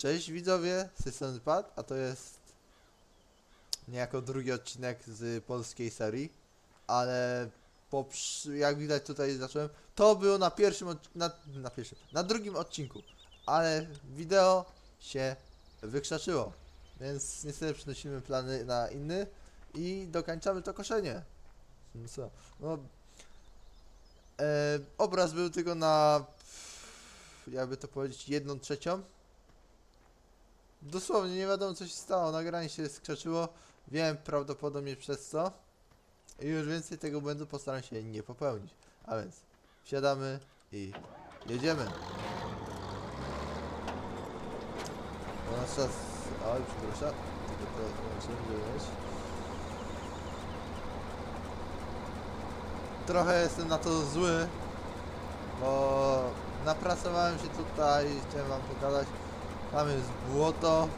Cześć widzowie, strony Pat, a to jest niejako drugi odcinek z polskiej serii, ale po, jak widać tutaj zacząłem, to było na pierwszym, na, na pierwszym, na drugim odcinku, ale wideo się wykrzaczyło, więc niestety przenosimy plany na inny i dokończamy to koszenie. No co, no, e, obraz był tylko na, jakby to powiedzieć, jedną trzecią, Dosłownie nie wiadomo co się stało, nagranie się skrzaczyło, wiem prawdopodobnie przez co i już więcej tego błędu postaram się nie popełnić. A więc wsiadamy i jedziemy. To nasz czas... Oj, przepraszam. Tylko to włączyłem, żeby. Trochę jestem na to zły, bo napracowałem się tutaj, chciałem wam pokazać. Tam jest błoto,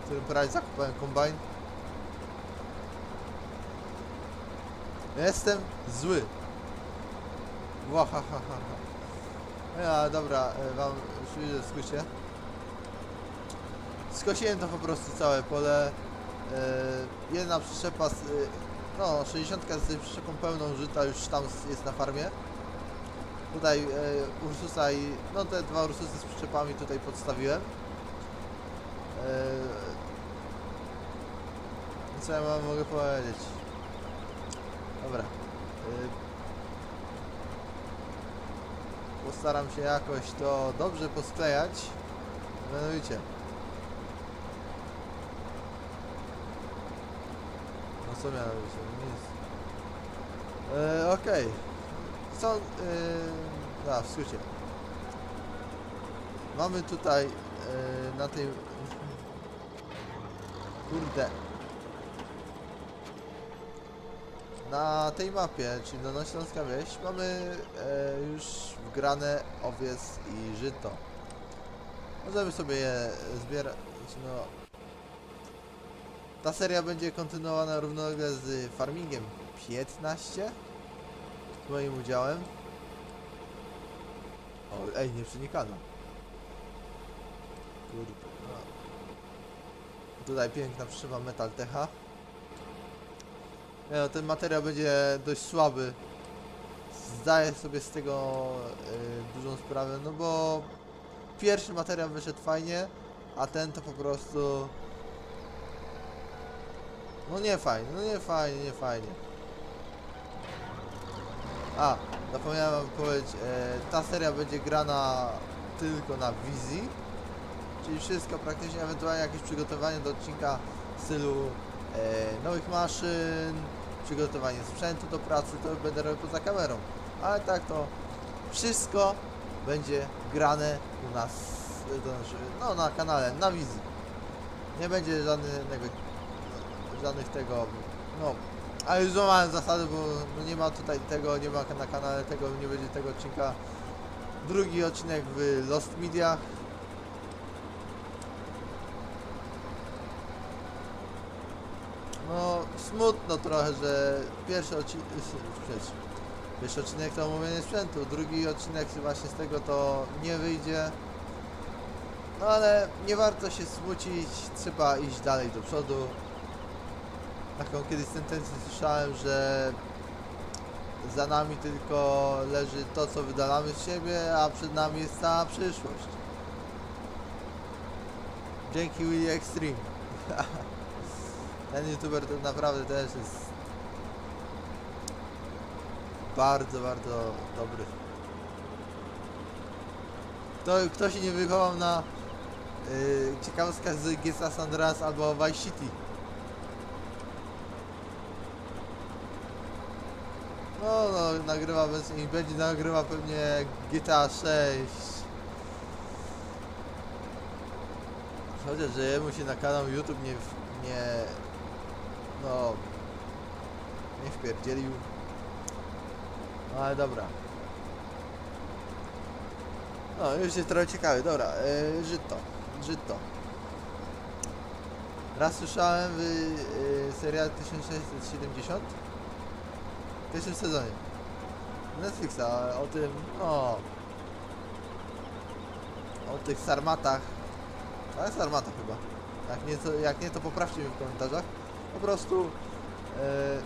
w którym prawie zakopałem kombajn. Jestem zły. Wahahaha. Ja, dobra, e, wam w skrócie. Skosiłem to po prostu całe pole. E, jedna przyczepa, z, e, no 60 z przyczepą pełną żyta już tam jest na farmie. Tutaj e, Ursusa i, no te dwa Ursusy z przyczepami tutaj podstawiłem. Eee, Co ja mam, mogę powiedzieć? Dobra. Eee, Postaram się jakoś to dobrze posklejać. Mianowicie. No co mianowicie? No Nic. Eee, Okej. Co... Eee, da, w skrócie. Mamy tutaj e, na tej... Kurde. Na tej mapie, czyli Dolnośląska Wieś, mamy e, już wgrane owiec i żyto. Możemy sobie je zbierać, no... Ta seria będzie kontynuowana równolegle z Farmingiem 15 z moim udziałem. O, ej, nie przenikano. Kurde. Tutaj piękna przyszywa Metal Techa. No, ten materiał będzie dość słaby. Zdaję sobie z tego y, dużą sprawę, no bo pierwszy materiał wyszedł fajnie, a ten to po prostu... No nie fajnie, no nie fajnie, nie fajnie. A, zapomniałem powiedzieć, e, ta seria będzie grana tylko na wizji. Czyli wszystko praktycznie, ewentualnie jakieś przygotowanie do odcinka w stylu e, nowych maszyn, przygotowanie sprzętu do pracy, to będę robił poza kamerą. Ale tak to wszystko będzie grane u nas, e, znaczy, no na kanale, na wizji. Nie będzie żadnego, żadnych tego, no, ale już złamałem zasady, bo nie ma tutaj tego, nie ma na kanale tego, nie będzie tego odcinka. Drugi odcinek w Lost Mediach. No, smutno trochę, że pierwszy odcinek, pierwszy odcinek to omówienie sprzętu, drugi odcinek właśnie z tego to nie wyjdzie. No ale nie warto się smucić, trzeba iść dalej do przodu. Taką kiedyś sentencję słyszałem, że za nami tylko leży to, co wydalamy z siebie, a przed nami jest cała przyszłość. Dzięki Willy Extreme. Ten youtuber to naprawdę też jest bardzo, bardzo dobry. Kto, kto się nie wychował na yy, ciekawostkach z GTA San albo Vice City? No, no, nagrywa bez i będzie nagrywa pewnie GTA 6. Chociaż, że jemu się na kanał YouTube nie, nie, no, nie wpierdzielił. No, ale dobra. No, już jest trochę ciekawy, dobra, yy, żyto, żyto. Raz słyszałem w yy, serial 1670 w pierwszym sezonie Netflixa o tym, no o tych sarmatach To jest armata chyba. Jak nie, to, jak nie, to poprawcie mnie w komentarzach. Po prostu, e,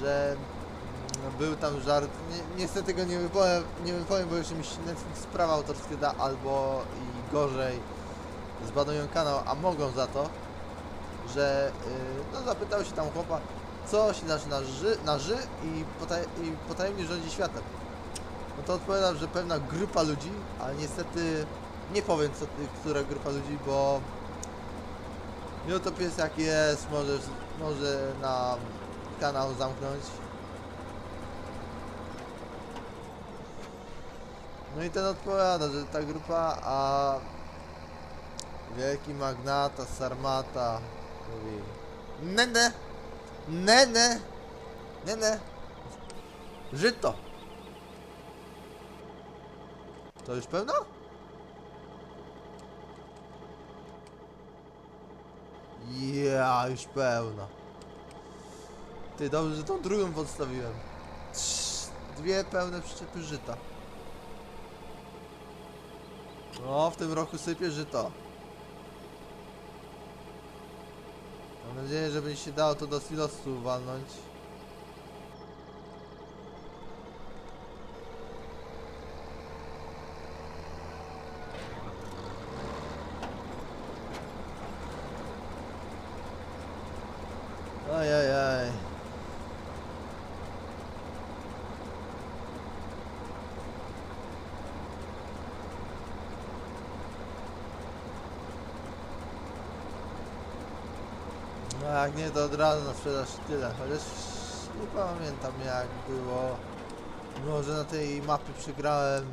że mm, był tam żart. Nie, niestety go nie wypowiem, nie wypowiem, bo jeszcze mi się Netflix sprawa autorskie da, albo i gorzej zbanują kanał, a mogą za to, że y, no zapytał się tam chłopa, co się znaczy na ży, na ży i, potaj, i potajemnie rządzi światem. No to odpowiadam, że pewna grupa ludzi, ale niestety nie powiem co, która grupa ludzi, bo YouTube jest jak jest, może, może na kanał zamknąć. No i ten odpowiada, że ta grupa, a wielki magnata, sarmata mówi Nene, nene, nene, żyto. To już pełno? Ja, już pełno. Ty, dobrze, że tą drugą podstawiłem. Dwie pełne przyczepy żyta. No, w tym roku sypie żyto. Mam nadzieję, że będzie się dało to do silosu walnąć. No jak nie, to od razu na sprzedaż tyle. Chociaż nie pamiętam jak było. Może na tej mapie przegrałem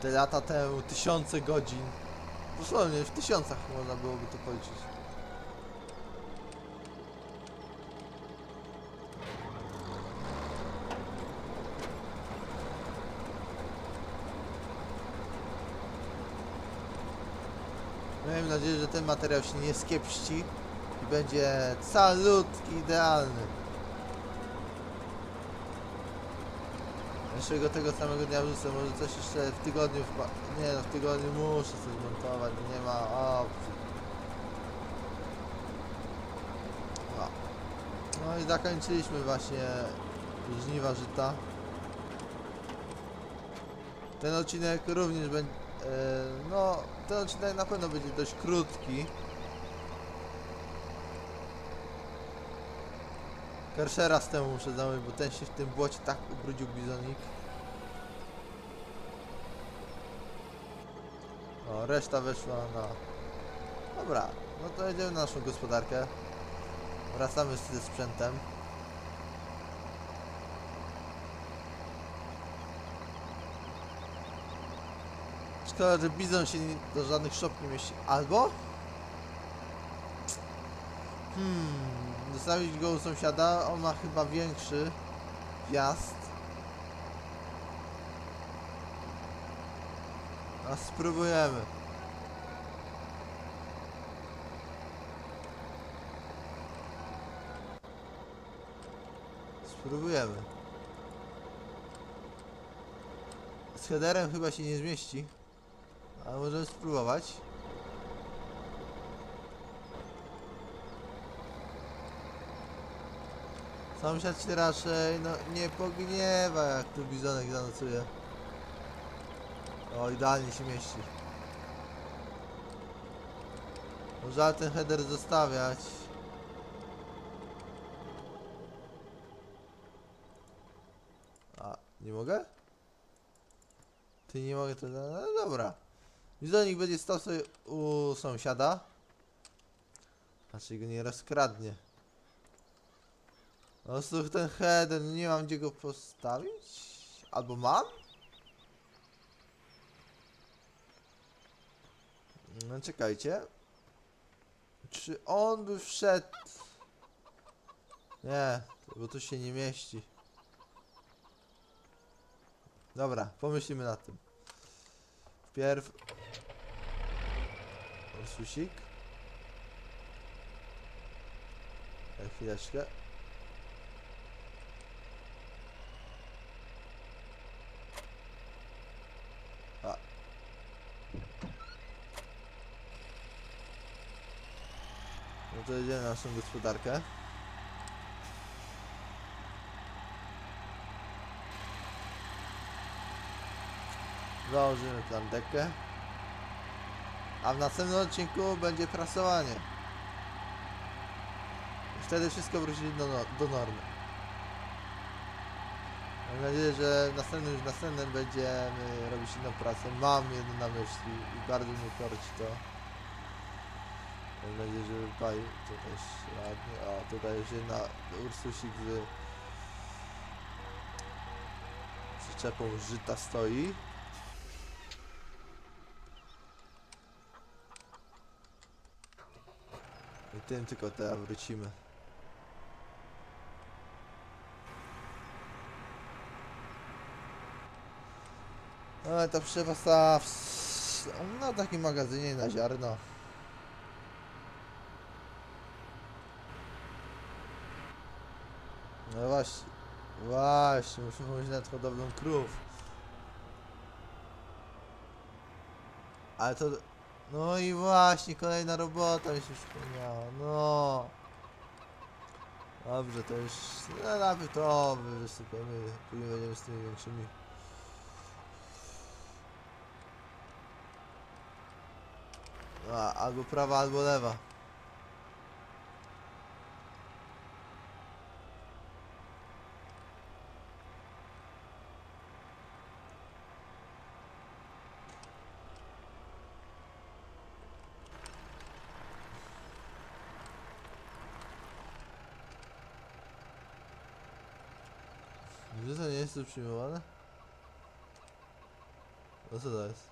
te lata temu tysiące godzin. Dosłownie w tysiącach można byłoby to policzyć. Miejmy nadzieję, że ten materiał się nie skiepści będzie calutki idealny. Jeszcze go tego samego dnia wrzucę, może coś jeszcze w tygodniu wpa- Nie no, w tygodniu muszę coś montować, nie ma opcji. No. no i zakończyliśmy właśnie żniwa żyta. Ten odcinek również będzie, no ten odcinek na pewno będzie dość krótki. Kershera z temu zamówić, bo ten się w tym błocie tak ubrudził bizonik. O, reszta weszła na... Dobra, no to jedziemy na naszą gospodarkę. Wracamy ze sprzętem. Szkoda, że bizon się do żadnych shop nie mieści. Albo? Hmm, zostawić go u sąsiada, on ma chyba większy wjazd. A spróbujemy. Spróbujemy. Z headerem chyba się nie zmieści. Ale możemy spróbować. Sąsiad się raczej no, nie pogniewa jak tu bizonek zanocuje. O, idealnie się mieści. No ten header zostawiać. A, nie mogę? Ty nie mogę to... No dobra. Bizonik będzie stał sobie u sąsiada. Raczej go nie rozkradnie. No słuch ten header, nie mam gdzie go postawić? Albo mam? No czekajcie. Czy on by wszedł? Nie, bo tu się nie mieści. Dobra, pomyślimy nad tym. Wpierw... Ursusik. E, Chwileczkę. A, Na naszą gospodarkę. Założymy plandekę. A w następnym odcinku będzie prasowanie. I wtedy wszystko wróci do, no- do normy. Mam nadzieję, że w następnym, już następnym będziemy robić inną pracę. Mam jedno na myśli i bardzo mnie korci to. Mam nadzieję, że to też ładnie. O, tutaj już jedna Ursusik z przyczepą żyta stoi. I tym tylko teraz wrócimy. Ale ta przyczepa stała w... na takim magazynie na ziarno. No właśnie, właśnie, muszę pomyśleć nad hodowlą krów. Ale to... No i właśnie, kolejna robota mi się przypomniała, no. Dobrze, to już... No najpierw to wysypiemy, później będziemy z tymi większymi. A, albo prawa, albo lewa. Przyjmowane? No co to jest?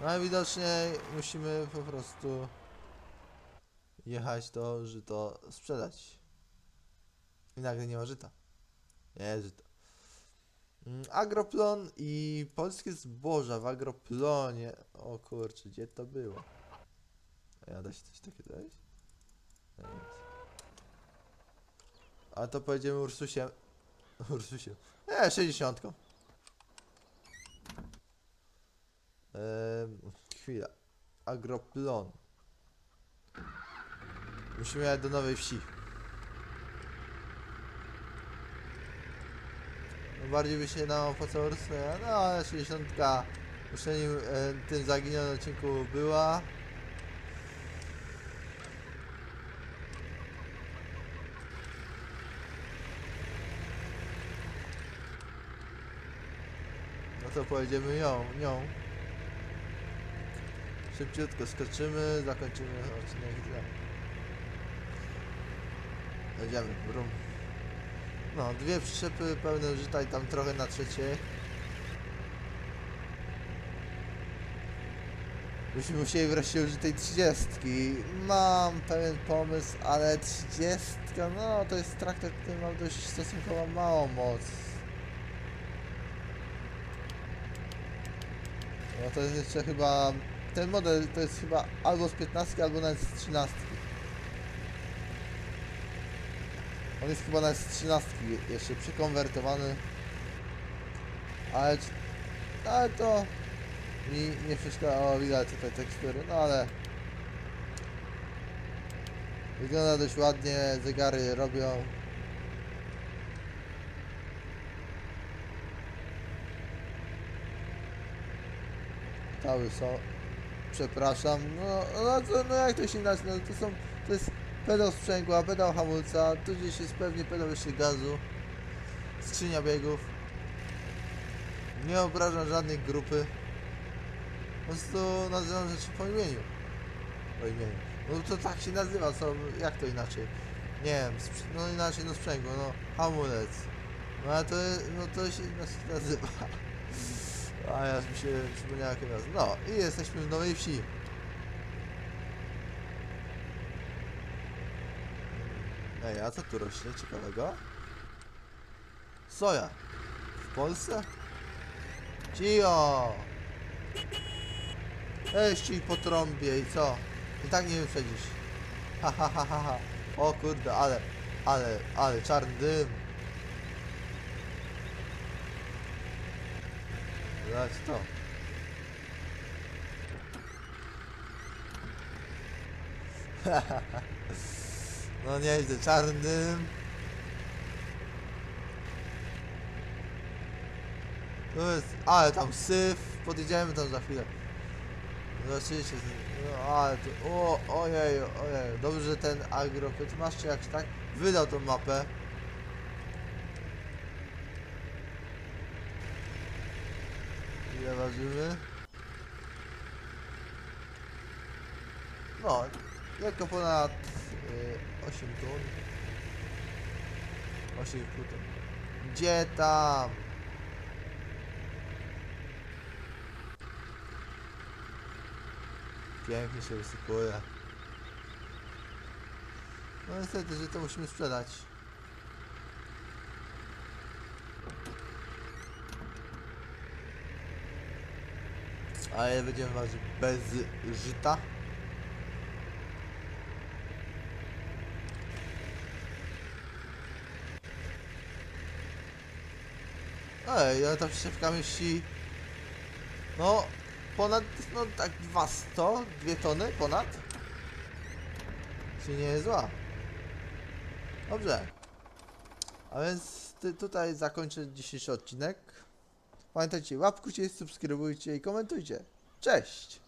Najwidoczniej musimy po prostu jechać to żyto sprzedać. I nagle nie ma żyta. Nie żyta. Mm, Agroplon i polskie zboża w Agroplonie. O kurczę, gdzie to było? A ja da się coś takiego dać? A to pojedziemy Ursusiem. Ursusiem. Nie, 60. Ehm, chwila. Agroplon. Musimy jechać do nowej wsi. No bardziej by się nam opłacało Rusnea, no ale 60 już na nim e, tym zaginionym odcinku była. To pojedziemy ją, nią. Szybciutko skoczymy, zakończymy odcinek. Jedziemy, brum. No, dwie przyczepy pełne żyta i tam trochę na trzeciej. Byśmy musieli wreszcie użyć tej trzydziestki. Mam pewien pomysł, ale trzydziestka, no to jest traktor, który ma dość stosunkowo małą moc. No to jest jeszcze chyba... Ten model to jest chyba albo z 15, albo nawet z 13. On jest chyba nawet z 13 jeszcze przekonwertowany. Ale, ale to mi nie przeszkadza. O, widać tutaj tekstury, no ale wygląda dość ładnie, zegary robią. Tały są. Przepraszam, no, no, to, no jak to się inaczej, no to są, to jest pedał sprzęgła, pedał hamulca, tu gdzieś jest pewnie pedał jeszcze gazu, skrzynia biegów. Nie obrażam żadnej grupy. Po prostu nazywam rzeczy po imieniu. Po imieniu. No to tak się nazywa, co, jak to inaczej? Nie wiem, no inaczej, no sprzęgło, no hamulec. No ale to, no to się inaczej nazywa. A ja mi się przypomniała jak raz. No i jesteśmy w Nowej Wsi. Ej, a co tu rośnie ciekawego? Soja. W Polsce? Cio! Eści po trąbie i co? I tak nie wyprzedzisz. Ha ha ha ha ha. O kurde, ale, ale, ale czarny dym. Dać to. no nieźle, czarnym. Tu jest, ale tam syf, podjedziemy tam za chwilę. Zobaczycie, no ale tu, o, ojej, ojej, dobrze, że ten agro 15 jak tak wydał tą mapę. Ile ważymy? No, lekko ponad y, 8 ton. 8,5 ton. Gdzie tam? Pięknie się wysypuje. No niestety, że to musimy sprzedać. Ale będziemy ważyć bez żyta. Ej, ale ta przyczepka mieści... No, ponad, no tak 200, 2 tony ponad. Czy nie jest zła. Dobrze. A więc tutaj zakończę dzisiejszy odcinek. Pamiętajcie, łapkujcie, subskrybujcie i komentujcie. Cześć!